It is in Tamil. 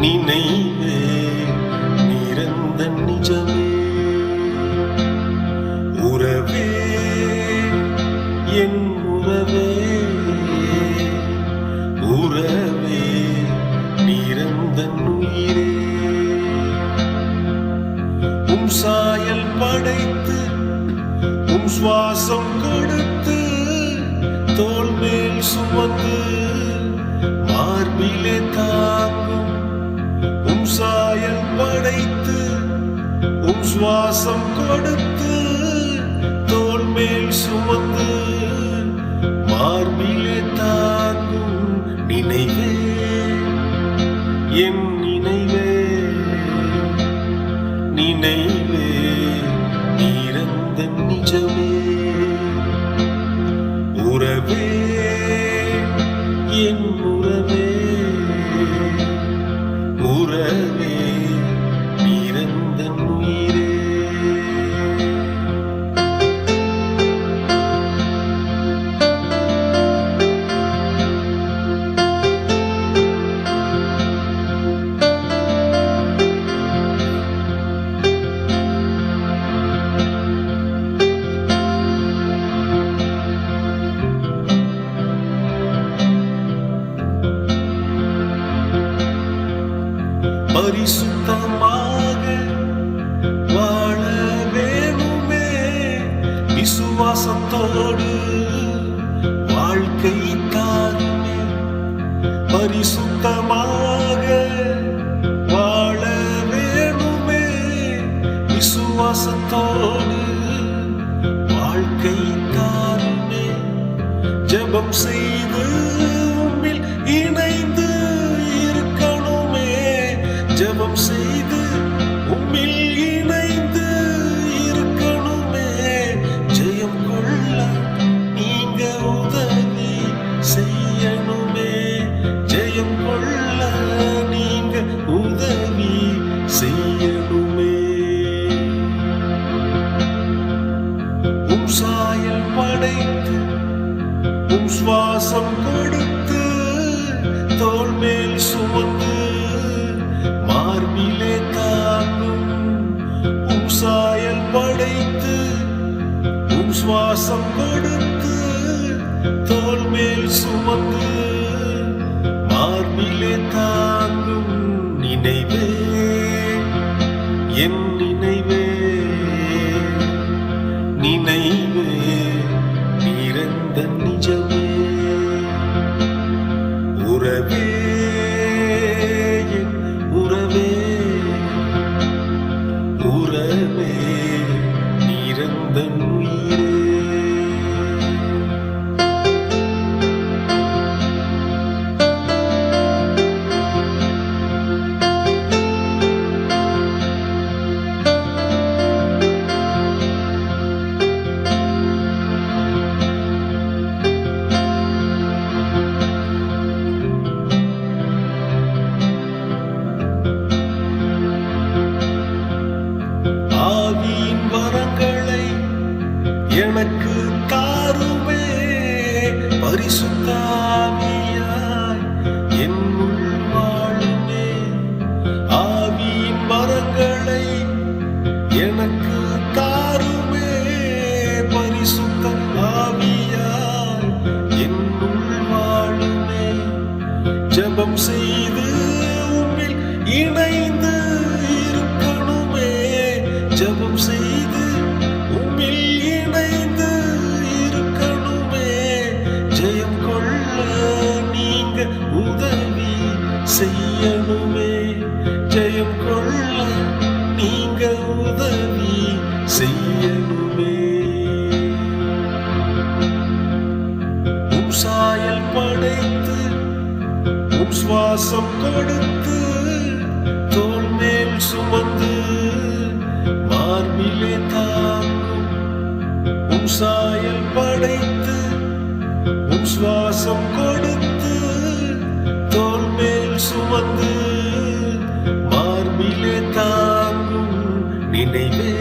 நினைவே நிரந்த நிஜமே. உறவே என் உறவே. உறவே நிரந்த உயிரே. உம் சாயல் படைத்து உம் சுவாசம் கொடுத்து தோல் மேல் சுமந்து மார்பிலே சுவாசம் கொடுத்து தோல் மேல் சுமந்து மார்பிலே தாங்கும் நினைவே. என் நினைவே நினைவே நீரந்த நிஜமே. உறவே என் பரிசுத்தமாக வாழ வேணுமே விசுவாசத்தோடு வாழ்க்கை தாருமே. பரிசுத்தமாக வாழ வேணுமே விசுவாசத்தோடு வாழ்க்கை தாருமே. ஜபம் செய்து சுமந்து மார்பிலே தாங்கும் உம் சாயல் படைத்து உம் சுவாசம் கொடுத்து தோல் மேல் சுமந்து மார்பிலே தாங்கும் நினைவே என் நினைவே நினைவே. புறமே நிறந்த உயிரே. பரிசுத்த ஆவியாய் வாழுமே ஆவியின் வரங்களை எனக்கு தாருமே பரிசுத்த ஆவியாய் என்னுள் வாழுமே ஜெபம் செய்து உம்மில் இணைந்து உதவி செய்யணுமே. ஜெயம் கொள்ள நீங்க உதவி செய்யணுமே. சாயல் படைத்து உம் சுவாசம் கொடுத்து தோல் மேல் சுமந்து மார்பிலே தாங்கும். உம் சாயல் படைத்து உம் சுவாசம் கொடுத்து சுமந்து மார்பிலே தாங்கும் நினைவே